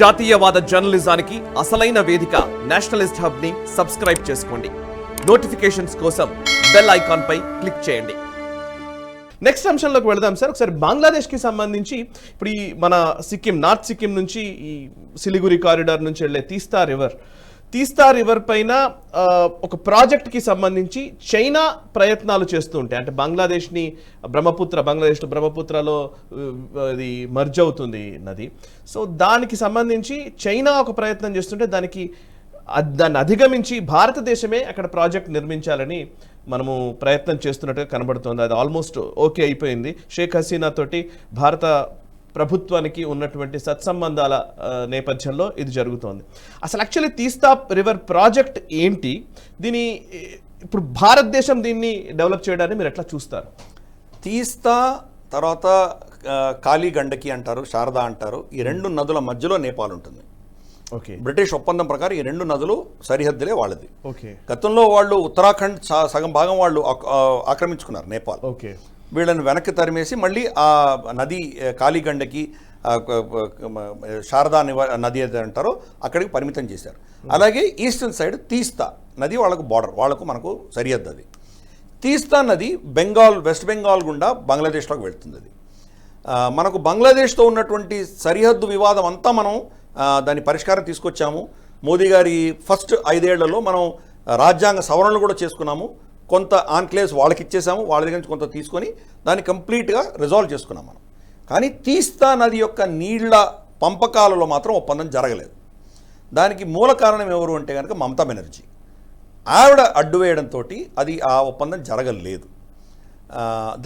జాతీయవాద జర్నలిజానికి అసలైన వేదిక నేషనలిస్ట్ హబ్ని సబ్స్క్రైబ్ చేసుకోండి. నోటిఫికేషన్స్ కోసం బెల్ ఐకాన్ పై క్లిక్ చేయండి. నెక్స్ట్ అంశంలోకి వెళదాం సార్. ఒకసారి బంగ్లాదేశ్కి సంబంధించి ఇప్పుడు ఈ మన సిక్కిం నార్త్ సిక్కిం నుంచి ఈ సిలిగురి కారిడార్ నుంచి వెళ్ళే తీస్తా రివర్ తీస్తా రివర్ పైన ఒక ప్రాజెక్ట్కి సంబంధించి చైనా ప్రయత్నాలు చేస్తూ ఉంటాయి. అంటే బంగ్లాదేశ్ని బ్రహ్మపుత్ర బంగ్లాదేశ్లో బ్రహ్మపుత్రలో అది ఇది మర్జ్ అవుతుంది నది. సో దానికి సంబంధించి చైనా ఒక ప్రయత్నం చేస్తుంటే దానికి దాన్ని అధిగమించి భారతదేశమే అక్కడ ప్రాజెక్ట్ నిర్మించాలని మనము ప్రయత్నం చేస్తున్నట్టుగా కనబడుతుంది. అది ఆల్మోస్ట్ ఓకే అయిపోయింది. షేక్ హసీనా తోటి భారత ప్రభుత్వానికి ఉన్నటువంటి సత్సంబంధాల నేపథ్యంలో ఇది జరుగుతోంది. అసలు యాక్చువల్లీ తీస్తా రివర్ ప్రాజెక్ట్ ఏంటి? దీని ఇప్పుడు భారతదేశం దీన్ని డెవలప్ చేయడాన్ని మీరు ఎట్లా చూస్తారు? తీస్తా తర్వాత కాళీ గండకి అంటారు శారదా అంటారు ఈ రెండు నదుల మధ్యలో నేపాల్ ఉంటుంది. ఓకే. బ్రిటిష్ ఒప్పందం ప్రకారం ఈ రెండు నదులు సరిహద్దులే వాళ్ళది. ఓకే. గతంలో వాళ్ళు ఉత్తరాఖండ్ సగం భాగం వాళ్ళు ఆక్రమించుకున్నారు నేపాల్. ఓకే. వీళ్ళని వెనక్కి తరిమేసి మళ్ళీ ఆ నది కాళీగండకి శారదా నివ నది ఏది అంటారో అక్కడికి పరిమితం చేశారు. అలాగే ఈస్టర్న్ సైడ్ తీస్తా నది వాళ్ళకు బార్డర్ వాళ్ళకు మనకు సరిహద్దు అది. తీస్తా నది బెంగాల్ వెస్ట్ బెంగాల్ గుండా బంగ్లాదేశ్లోకి వెళ్తుంది అది. మనకు బంగ్లాదేశ్తో ఉన్నటువంటి సరిహద్దు వివాదం అంతా మనం దాని పరిష్కారం తీసుకొచ్చాము. మోదీ గారి ఫస్ట్ ఐదేళ్ళలో మనం రాజ్యాంగ సవరణలు కూడా చేసుకున్నాము. కొంత ఆన్క్లేవ్స్ వాళ్ళకి ఇచ్చేసాము వాళ్ళ దగ్గర నుంచి కొంత తీసుకొని దాన్ని కంప్లీట్గా రిజాల్వ్ చేసుకున్నాం మనం. కానీ తీస్తా నది యొక్క నీళ్ళ పంపకాలలో మాత్రం ఒప్పందం జరగలేదు. దానికి మూల కారణం ఎవరు అంటే కనుక మమతా బెనర్జీ. ఆవిడ అడ్డు వేయడంతో అది ఆ ఒప్పందం జరగలేదు.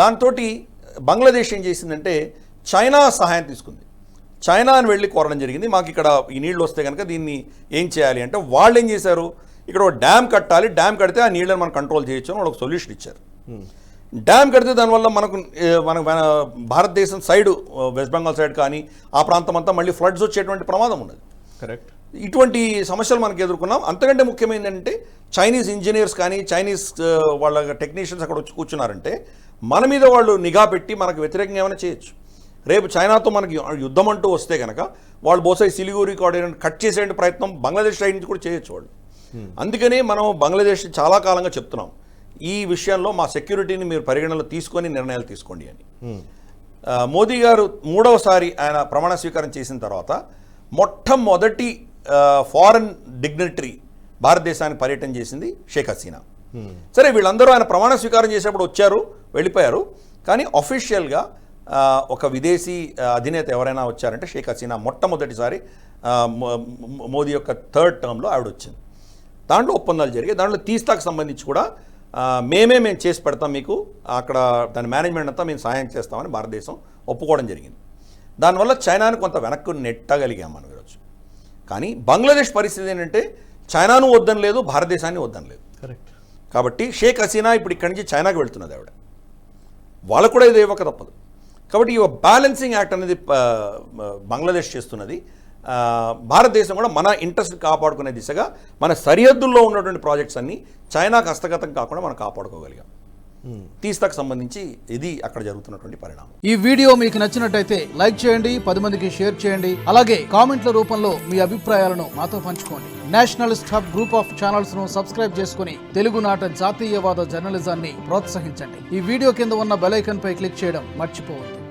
దాంతో బంగ్లాదేశ్ ఏం చేసిందంటే చైనా సహాయం తీసుకుంది. చైనా అని వెళ్ళి కోరడం జరిగింది. మాకు ఇక్కడ ఈ నీళ్ళు వస్తే కనుక దీన్ని ఏం చేయాలి అంటే వాళ్ళు ఏం చేశారు? ఇక్కడ ఒక డ్యామ్ కట్టాలి డ్యామ్ కడితే ఆ నీళ్ళని మనం కంట్రోల్ చేయొచ్చు అని ఒక సొల్యూషన్ ఇచ్చారు. డ్యామ్ కడితే దానివల్ల మనకు మన భారతదేశం సైడ్ వెస్ట్ బెంగాల్ సైడ్ కానీ ఆ ప్రాంతం అంతా మళ్ళీ ఫ్లడ్స్ వచ్చేటువంటి ప్రమాదం ఉన్నది. కరెక్ట్ ఇటువంటి సమస్యలు మనకు ఎదుర్కొన్నాం. అంతకంటే ముఖ్యమైనది ఏంటంటే చైనీస్ ఇంజనీర్స్ కానీ చైనీస్ వాళ్ళ టెక్నీషియన్స్ అక్కడ వచ్చి కూర్చున్నారంటే మన మీద వాళ్ళు నిఘా పెట్టి మనకు వ్యతిరేకంగా ఏమైనా చేయొచ్చు. రేపు చైనాతో మనకి యుద్ధం అంటూ వస్తే కనుక వాళ్ళు బహుశా ఈ సిలిగురి కార్డినర్ కట్ చేసే ప్రయత్నం బంగ్లాదేశ్ సైడ్ నుంచి కూడా చేయొచ్చు వాళ్ళు. అందుకని మనం బంగ్లాదేశ్ చాలా కాలంగా చెప్తున్నాం ఈ విషయంలో మా సెక్యూరిటీని మీరు పరిగణలో తీసుకొని నిర్ణయాలు తీసుకోండి అని. మోదీ గారు మూడవసారి ఆయన ప్రమాణ స్వీకారం చేసిన తర్వాత మొట్టమొదటి ఫారెన్ డిగ్నటరీ భారతదేశానికి పర్యటన చేసింది షేక్ హసీనా. సరే వీళ్ళందరూ ఆయన ప్రమాణ స్వీకారం చేసేప్పుడు వచ్చారు వెళ్ళిపోయారు కానీ అఫీషియల్గా ఒక విదేశీ అధినేత ఎవరైనా వచ్చారంటే షేక్ హసీనా మొట్టమొదటిసారి మోదీ యొక్క థర్డ్ టర్మ్లో ఆవిడ వచ్చింది దాంట్లో ఒప్పందాలు జరిగాయి. దాంట్లో తీస్తాకు సంబంధించి కూడా మేమే మేము చేసి పెడతాం మీకు. అక్కడ దాని మేనేజ్మెంట్ అంతా మేము సహాయం చేస్తామని భారతదేశం ఒప్పుకోవడం జరిగింది. దానివల్ల చైనాను కొంత వెనక్కు నెట్టగలిగాం మనం ఈరోజు. కానీ బంగ్లాదేశ్ పరిస్థితి ఏంటంటే చైనాను వద్దని లేదు భారతదేశాన్ని వద్దని లేదు కరెక్ట్. కాబట్టి షేక్ హసీనా ఇప్పుడు ఇక్కడి నుంచి చైనాకి వెళ్తున్నది ఆవిడ. వాళ్ళకు కూడా ఇది ఇవ్వక తప్పదు. కాబట్టి ఈ బ్యాలెన్సింగ్ యాక్ట్ అనేది బంగ్లాదేశ్ చేస్తున్నది. భారతదేశం కూడా మన ఇంట్రెస్ట్ కాపాడుకునే దిశగా మన సరిహద్దుల్లో ఉన్నటువంటి ప్రాజెక్ట్స్ అన్ని చైనాకు హస్తగతం కాకుండా మనం కాపాడుకోగలిగాం. తీస్తాకు సంబంధించి ఇది అక్కడ జరుగుతున్నటువంటి పరిణామం. ఈ వీడియో మీకు నచ్చినట్టయితే లైక్ చేయండి పది మందికి షేర్ చేయండి అలాగే కామెంట్ల రూపంలో మీ అభిప్రాయాలను మాతో పంచుకోండి. నేషనలిస్ట్ హబ్ గ్రూప్ ఆఫ్ ఛానల్స్ను సబ్స్క్రైబ్ చేసుకుని తెలుగునాట జాతీయవాద జర్నలిజాన్ని ప్రోత్సహించండి. ఈ వీడియో కింద ఉన్న బెల్ ఐకాన్ పై క్లిక్ చేయడం మర్చిపోవద్దు.